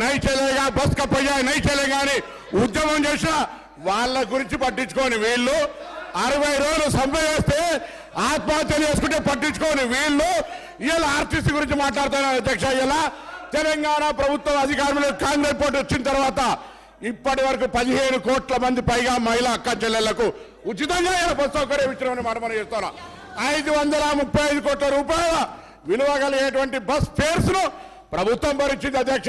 నై చెలేగా బస్ కప్పయ్యా నై చెలేగా అని ఉద్యమం చేసిన వాళ్ళ గురించి పట్టించుకోని వీళ్ళు అరవై రోజులు సమ్మె చేస్తే ఆత్మహత్యలు చేసుకుంటే పట్టించుకోని వీళ్ళు ఇలా ఆర్టీసీ గురించి మాట్లాడుతున్నారు అధ్యక్ష ఇలా తెలంగాణ ప్రభుత్వం అధికారంలో కాంగ్రెస్ పోటీ వచ్చిన తర్వాత ఇప్పటి వరకు పదిహేను కోట్ల మంది పైగా మహిళా అక్క చెల్లెళ్ళకు ఉచితంగా ఇలా బస్ సౌకర్యం ఇచ్చినామని మనం మనం చేస్తున్నాం ఐదు వందల ముప్పై ఐదు కోట్ల రూపాయల విలువ కలిగేటువంటి బస్ ఫేర్స్ను ప్రభుత్వం భరించింది అధ్యక్ష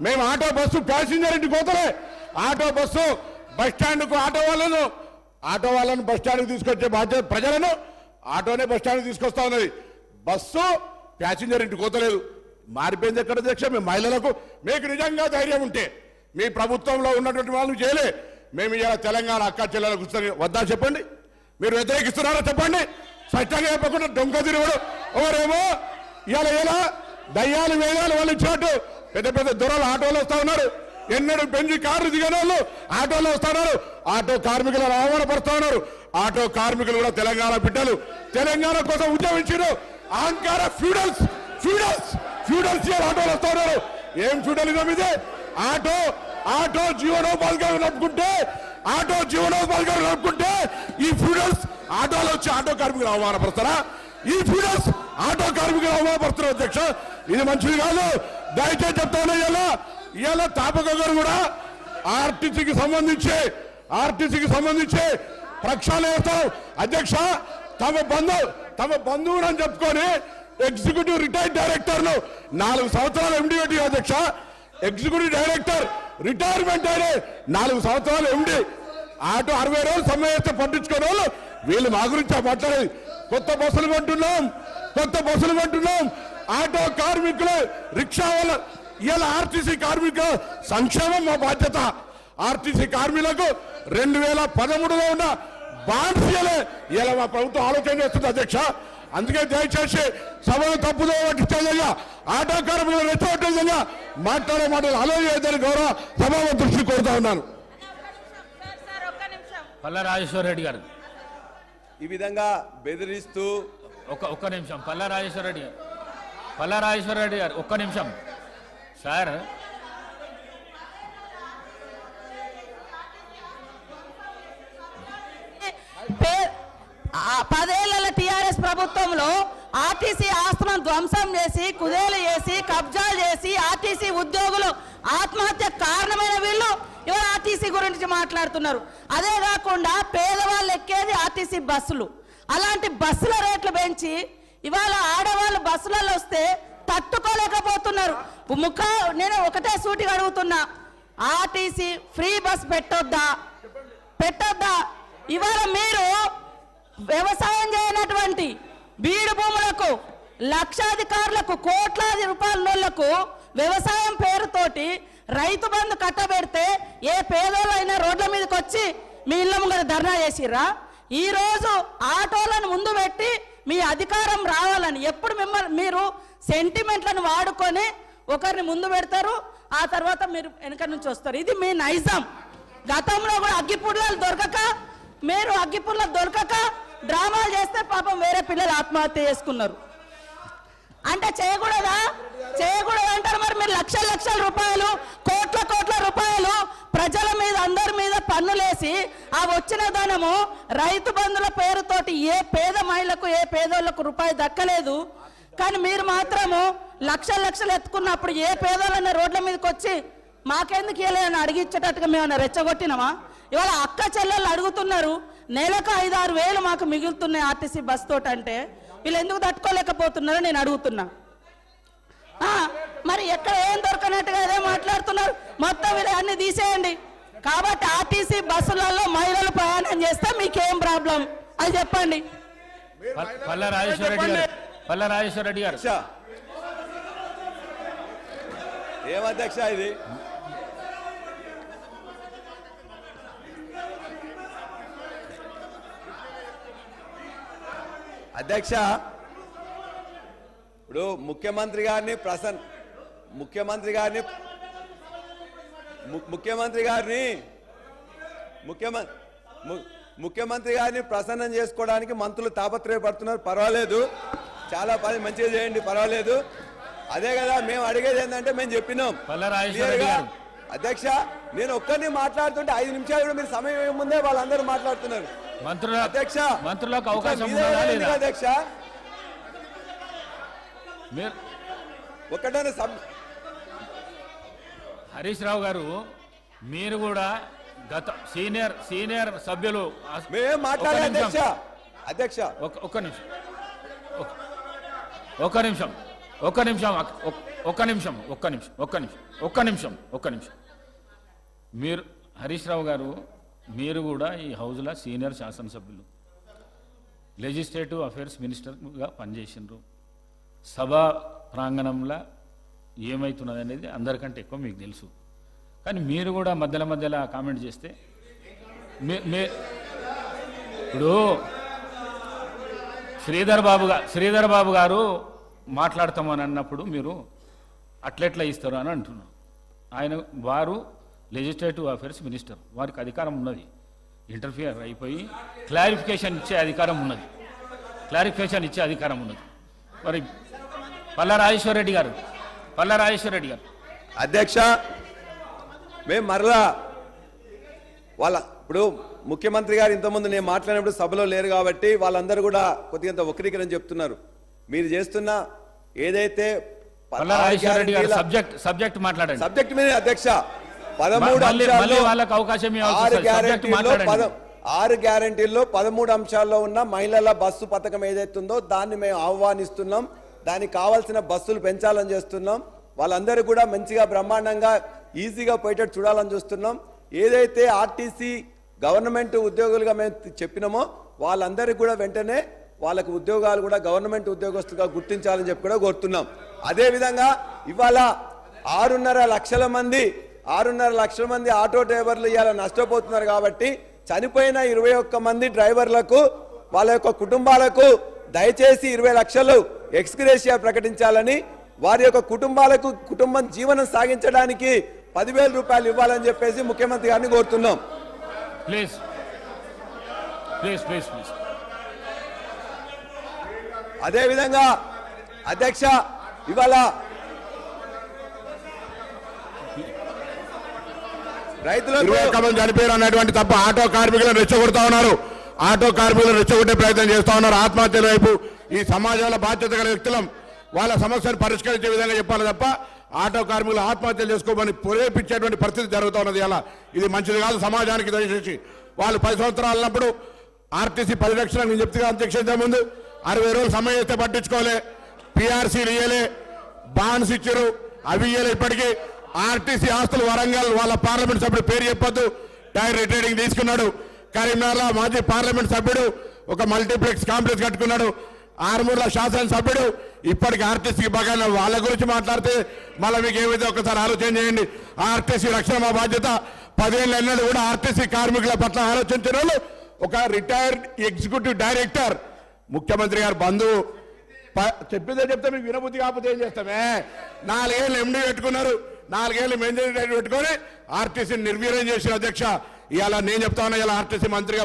మేము ఆటో బస్సు ప్యాసింజర్ ఇంటికి పోతలే. ఆటో బస్సు బస్ స్టాండ్కు ఆటో వాళ్ళను ఆటో వాళ్ళను బస్ స్టాండ్కి తీసుకొచ్చే బాధ్యత ప్రజలను ఆటోనే బస్ స్టాండ్కి తీసుకొస్తా ఉన్నది. బస్సు ప్యాసింజర్ ఇంటికి పోతలేదు. మారిపోయింది ఎక్కడ అధ్యక్ష? మీ మహిళలకు. మీకు నిజంగా ధైర్యం ఉంటే మీ ప్రభుత్వంలో ఉన్నటువంటి వాళ్ళు చేయలే. మేము ఇలా తెలంగాణ అక్క చెల్లెలకు వద్దా చెప్పండి? మీరు వ్యతిరేకిస్తున్నారా చెప్పండి? స్పష్టంగా చెప్పకుండా దొంగ తిరుగుడు. ఎవరేమో? ఇలా ఎలా? దయ్యాలు వేయాలు వాళ్ళు ఇచ్చినట్టు. పెద్ద పెద్ద దొరలు ఆటోలు వస్తా ఉన్నారు. ఎన్నడూ పెంచి కారు దిగిన వాళ్ళు ఆటోలో వస్తా ఉన్నారు. ఆటో కార్మికులను అవమానపరుస్తా ఉన్నారు. ఆటో కార్మికులు కూడా తెలంగాణ బిడ్డలు. తెలంగాణ కోసం ఉద్యమించారు. అహంకార ఫ్యూడల్స్ ఫ్యూడల్స్ ఫ్యూడల్స్ ఆటోలు వస్తా ఉన్నారు. ఏం ఫ్యూడలిజం ఇది? ఆటో ఆటో జీవనోపాధిగా నడుపుకుంటే ఆటో జీవనోపాధిగా నడుపుకుంటే ఈ ఫ్యూడల్స్ ఆటోలో వచ్చి ఆటో కార్మికులు అవమానపరుస్తారా ఈ ఫ్యూడల్స్ ఆటో కార్మికులు అవమానపడుతున్నారు అధ్యక్ష. ఇది మంచిది కాదు. దయచేసి చెప్తాను ఇలా ఇలా తాపక గారు కూడా ఆర్టీసీకి సంబంధించి ఆర్టీసీకి సంబంధించి ప్రక్షాళన చేస్తాం అధ్యక్ష తమ బంధు తమ బంధువుని అని చెప్పుకొని ఎగ్జిక్యూటివ్ రిటైర్డ్ డైరెక్టర్ను నాలుగు సంవత్సరాలు ఎండి అధ్యక్ష. ఎగ్జిక్యూటివ్ డైరెక్టర్ రిటైర్మెంట్ అయిన నాలుగు సంవత్సరాలు ఎండి ఆటో అరవై రోజులు సమయం చేస్తే పట్టించుకునే వాళ్ళు వీళ్ళు మా గురించి మాట్లాడేది. కొత్త బస్సులు కొంటున్నాం కొత్త బస్సులు కొంటున్నాం. ఆటో కార్మికులు రిక్షా వాళ్ళ ఇలా ఆర్టీసీ కార్మికుల సంక్షేమం మా బాధ్యత. ఆర్టీసీ కార్మికులకు రెండు వేల పదమూడులో ఉన్న ఇయ్యలే ఇలా మా ప్రభుత్వం ఆలోచన చేస్తుంది అధ్యక్ష. అందుకే దయచేసి సభను తప్పుదో పట్టించేదిగా ఆటో కార్మికులు రెచ్చగొట్టే విధంగా మాట్లాడే మాటలు అలో చేయదని గౌరవ సభాపతి దృష్టి కోరుతా ఉన్నాను. సార్ సార్ ఒక్క నిమిషం. పల్ల రాజేశ్వర రెడ్డి గారు. ఈ విధంగా బెదిరిస్తూ ఒక్క ఒక్క నిమిషం. పల్ల రాజేశ్వర రెడ్డి గారు. పల్ల రాజేశ్వర రెడ్డి గారు ఒక్క నిమిషం. సార్. పదేళ్ళ టిఆర్ఎస్ ప్రభుత్వంలో ఆర్టీసీ ఆస్తులను ధ్వంసం చేసి కుదేలు చేసి కబ్జాలు చేసి ఆర్టీసీ ఉద్యోగులు ఆత్మహత్య కారణమైన వీళ్ళు ఇవాళ ఆర్టీసీ గురించి మాట్లాడుతున్నారు. అదే కాకుండా పేదవాళ్ళు ఎక్కేది ఆర్టీసీ బస్సులు. అలాంటి బస్సుల రేట్లు పెంచి ఇవాళ ఆడవాళ్ళు బస్సులలో వస్తే తట్టుకోలేకపోతున్నారు. ముఖ నేను ఒకటే సూటిగా అడుగుతున్నా. ఆర్టీసీ ఫ్రీ బస్ పెట్టొద్దా? పెట్టొద్దా? ఇవాళ మీరు వ్యవసాయం చేయనటువంటి బీడు భూములకు లక్షాధికారులకు కోట్లాది రూపాయల నోళ్ళకు వ్యవసాయం పేరుతోటి రైతు బంధు కట్టబెడితే ఏ పేదోళ్ళైనా రోడ్ల మీదకి వచ్చి మీ ఇళ్ళ ముంగర ధర్నా చేసిర్రా? ఈరోజు ఆటోలను ముందు పెట్టి మీ అధికారం రావాలని ఎప్పుడు మిమ్మల్ని మీరు సెంటిమెంట్లను వాడుకొని ఒకరిని ముందు పెడతారు ఆ తర్వాత మీరు వెనక నుంచి వస్తారు. ఇది మీ నైజం. గతంలో కూడా అగ్గిపుల్లలు దొరకక మీరు అగ్గిపుల్ల దొరకక డ్రామాలు చేస్తే పాపం వేరే పిల్లలు ఆత్మహత్య చేసుకున్నారు. అంటే చేయకూడదా? చేయకూడదు అంటారు మరి మీరు లక్షల లక్షల రూపాయలు కోట్ల కోట్ల రూపాయలు ప్రజల మీద అందరి మీద పన్నులేసి ఆ వచ్చిన ధనము రైతు బంధుల పేరుతోటి ఏ పేద మహిళకు ఏ పేదోళ్ళకు రూపాయి దక్కలేదు. కానీ మీరు మాత్రము లక్షల లక్షలు ఎత్తుకున్నప్పుడు ఏ పేదోళ్ళన్న రోడ్ల మీదకి వచ్చి మాకెందుకు ఇవ్వలేదని అడిగిచ్చేటట్టుగా మేము రెచ్చగొట్టినామా? ఇవాళ అక్క చెల్లెళ్ళు అడుగుతున్నారు నెలకు ఐదు ఆరు వేలు మాకు మిగులుతున్నాయి ఆర్టీసీ బస్ తోటంటే. అంటే వీళ్ళు ఎందుకు తట్టుకోలేకపోతున్నారో నేను అడుగుతున్నా. ఆ, మరి ఎక్కడ ఏం దొరకనట్టుగా అదే మాట్లాడుతున్నారు? మొత్తం వీళ్ళు అన్ని తీసేయండి. కాబట్టి ఆర్టీసీ బస్సులలో మహిళలు ప్రయాణం చేస్తే మీకేం ప్రాబ్లం? అది చెప్పండి. పల్ల రాజేశ్వర రెడ్డి గారు. పల్ల రాజేశ్వర రెడ్డి గారు. అధ్యక్ష ఏం అధ్యక్ష ఇది? అధ్యక్ష ఇప్పుడు ముఖ్యమంత్రి గారిని ప్రసన్ ముఖ్యమంత్రి గారిని ముఖ్యమంత్రి గారిని ముఖ్యమంత్రి ముఖ్యమంత్రి గారిని ప్రసన్నం చేసుకోవడానికి మంత్రులు తాపత్రయపడుతున్నారు. పర్వాలేదు. చాలా పని మంచిగా చేయండి పర్వాలేదు. అదే కదా మేము అడిగేది ఏంటంటే మేము చెప్పినాం. అధ్యక్ష నేను ఒక్కరిని మాట్లాడుతుంటే ఐదు నిమిషాలు కూడా మీరు సమయం ముందే వాళ్ళందరూ మాట్లాడుతున్నారు. మంత్రుల అధ్యక్ష మంత్రులకు అవకాశం అధ్యక్ష మీరు హరీష్ రావు గారు మీరు కూడా గత సీనియర్ సీనియర్ సభ్యులు. అధ్యక్ష. అధ్యక్ష. ఒక్క నిమిషం. ఒక్క- నిమిషం. ఒక్క నిమిషం ఒక్క నిమిషం ఒక్క నిమిషం ఒక్క నిమిషం ఒక్క నిమిషం ఒక్క నిమిషం. మీరు హరీష్ రావు గారు మీరు కూడా ఈ హౌజ్లో సీనియర్ శాసనసభ్యులు లెజిస్లేటివ్ అఫైర్స్ మినిస్టర్గా పనిచేసినారు సభా ప్రాంగణంలో ఏమవుతున్నది అనేది అందరికంటే ఎక్కువ మీకు తెలుసు. కానీ మీరు కూడా మధ్యలో మధ్యలో కామెంట్ చేస్తే మీ ఇప్పుడు శ్రీధర్ బాబు గారు శ్రీధర్ బాబు గారు మాట్లాడతామని అన్నప్పుడు మీరు అట్లెట్లా ఇస్తారు అని అంటున్నారు. ఆయన వారు లెజిస్లేటివ్ అఫైర్స్ మినిస్టర్ వారికి అధికారం ఉన్నది. ఇంటర్ఫియర్ అయిపోయి క్లారిఫికేషన్ ఇచ్చే అధికారం ఉన్నది. క్లారిఫికేషన్ ఇచ్చే అధికారం ఉన్నది. మరి పల్ల రాజేశ్వర రెడ్డి గారు పల్ల రాజేశ్వర రెడ్డి గారు. అధ్యక్ష మేము మరలా వాళ్ళ ఇప్పుడు ముఖ్యమంత్రి గారు ఇంతకుముందు నేను మాట్లాడినప్పుడు సభలో లేరు కాబట్టి వాళ్ళందరూ కూడా కొద్దిగా వక్రీకరణ చెప్తున్నారు. మీరు చేస్తున్న ఏదైతే సబ్జెక్ట్ సబ్జెక్ట్ మాట్లాడండి. సబ్జెక్ట్ మీద అధ్యక్ష. పదమూడు వాళ్ళకి అవకాశం ఆరు గ్యారెంటీల్లో పదమూడు అంశాల్లో ఉన్న మహిళల బస్సు పథకం ఏదైతుందో దాన్ని మేము ఆహ్వానిస్తున్నాం. దానికి కావాల్సిన బస్సులు పెంచాలని చేస్తున్నాం. వాళ్ళందరూ కూడా మంచిగా బ్రహ్మాండంగా ఈజీగా పోయేటట్టు చూడాలని చూస్తున్నాం. ఏదైతే ఆర్టీసీ గవర్నమెంట్ ఉద్యోగులుగా మేము చెప్పినామో వాళ్ళందరికీ కూడా వెంటనే వాళ్ళకు ఉద్యోగాలు కూడా గవర్నమెంట్ ఉద్యోగస్తులుగా గుర్తించాలని చెప్పి కూడా కోరుతున్నాం. అదేవిధంగా ఇవాళ ఆరున్నర లక్షల మంది ఆరున్నర లక్షల మంది ఆటో డ్రైవర్లు ఇవాళ నష్టపోతున్నారు కాబట్టి చనిపోయిన ఇరవై ఒక్క మంది డ్రైవర్లకు వాళ్ళ యొక్క కుటుంబాలకు దయచేసి ఇరవై లక్షలు ఎక్స్గ్రేషియా ప్రకటించాలని వారి యొక్క కుటుంబాలకు కుటుంబం జీవనం సాగించడానికి పదివేల రూపాయలు ఇవ్వాలని చెప్పేసి ముఖ్యమంత్రి గారిని కోరుతున్నాం. ప్లీజ్. Please please please. అదేవిధంగా అధ్యక్ష ఇవాళ ఇరవై ఒక్క మంది చనిపోయారు అన్నటువంటి తప్ప ఆటో కార్మికులను రెచ్చగొడతా ఉన్నారు. ఆటో కార్మికులను రెచ్చగొట్టే ప్రయత్నం చేస్తా ఉన్నారు. ఆత్మహత్యల వైపు ఈ సమాజంలో బాధ్యత గల వ్యక్తులం వాళ్ళ సమస్యను పరిష్కరించే విధంగా చెప్పాలి తప్ప ఆటో కార్మికులు ఆత్మహత్యలు చేసుకోమని ప్రేరేపించేటువంటి పరిస్థితి జరుగుతూ ఉన్నది అలా ఇది మంచిది కాదు సమాజానికి దయచేసి. వాళ్ళు పది సంవత్సరాలు ఉన్నప్పుడు ఆర్టీసీ పరిరక్షణ నేను చెప్తే అధ్యక్షించే ముందు. అరవై రోజులు సమయం అయితే పట్టించుకోలే. పిఆర్సీలు ఇయ్యలే. బాండ్స్ ఇచ్చారు అవి ఇయ్యలే ఇప్పటికీ. ఆర్టీసీ ఆస్తులు వరంగల్ వాళ్ళ పార్లమెంట్ సభ్యుడు పేరు చెప్పొద్దు. టైర్ రిటైరింగ్ తీసుకున్నాడు. కరీంనగర్లో మాజీ పార్లమెంట్ సభ్యుడు ఒక మల్టీప్లెక్స్ కాంప్లెక్స్ కట్టుకున్నాడు. ఆరుమూరుల శాసన సభ్యుడు ఇప్పటికి ఆర్టీసీకి బాగా వాళ్ళ గురించి మాట్లాడితే మళ్ళీ మీకు ఏమైతే ఒకసారి ఆలోచన చేయండి. ఆర్టీసీ రక్షణ మా బాధ్యత. పదేళ్ళు ఎన్నడూ కూడా ఆర్టీసీ కార్మికుల పట్ల ఆలోచించిన వాళ్ళు ఒక రిటైర్డ్ ఎగ్జిక్యూటివ్ డైరెక్టర్ ముఖ్యమంత్రి గారు బంధువు. ప- చెప్పిందే చెప్తే మీకు వినబుద్ధి కాకపోతే ఏం చేస్తామే నాలుగేళ్ళు ఎండి పెట్టుకున్నారు. నాలుగేళ్ళు మెయింటైన్ పెట్టుకొని ఆర్టీసీని నిర్వీర్యం చేసిన అధ్యక్ష. ఇవాళ నేను చెప్తా ఉన్నా ఇలా ఆర్టీసీ మంత్రిగా